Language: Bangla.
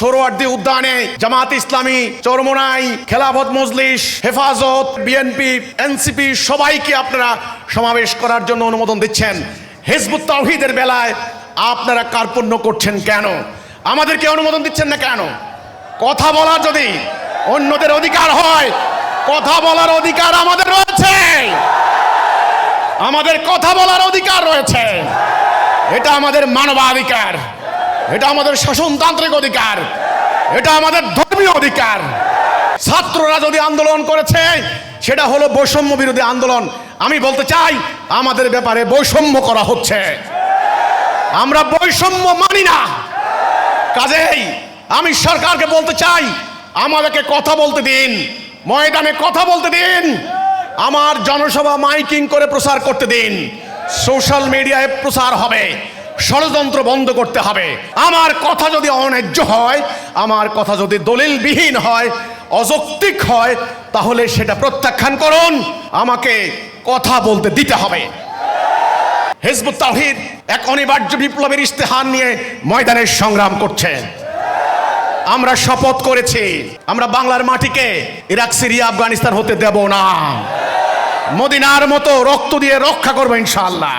সোরওয়ার্দী উদ্যানে জামাত ইসলামী, চরমোনাই, খেলাফত মজলিস, হেফাজত বিএনপি এনসিপি সবাইকে আপনারা সমাবেশ করার জন্য অনুমোদন দিচ্ছেন। হিজবুত তাওহিদের বেলায় আপনারা কার্পণ্য করছেন কেন? আমাদেরকে অনুমোদন দিচ্ছেন না কেন? কথা বলা যদি অন্যদের অধিকার হয়, কথা বলার অধিকার আমাদের রয়েছে। আমাদের কথা বলার অধিকার রয়েছে। এটা আমাদের মানবাধিকার। এটা আমাদের শাসনতান্ত্রিক অধিকার। এটা আমাদের ধর্মীয় অধিকার। ছাত্ররা যদি আন্দোলন করেছে, সেটা হলো বৈষম্য বিরোধী আন্দোলন। আমি বলতে চাই, আমাদের ব্যাপারে বৈষম্য করা হচ্ছে। আমরা বৈষম্য মানি না। কাজেই আমি সরকারকে বলতে চাই, আমাদেরকে কথা বলতে দিন। ময়দানে কথা বলতে দিন। আমার জনসভা মাইকিং করে প্রচার করতে দিন। সোশ্যাল মিডিয়ায় প্রচার হবে। ষড়যন্ত্র বন্ধ করতে হবে। আমার কথা যদি অন্যায্য হয়, আমার কথা যদি দলিলবিহীন হয়, অযৌক্তিক হয়, তাহলে সেটা প্রত্যাখ্যান করুন। আমাকে কথা বলতে দিতে হবে। হেজবুত তাহিদ এক অনিবার্য বিপ্লবের ইস্তেহার নিয়ে ময়দানের সংগ্রাম করছে। আমরা শপথ করেছি, আমরা বাংলার মাটিকে ইরাক, সিরিয়া, আফগানিস্তান হতে দেব না। মদিনার মতো রক্ত দিয়ে রক্ষা করব ইনশাআল্লাহ।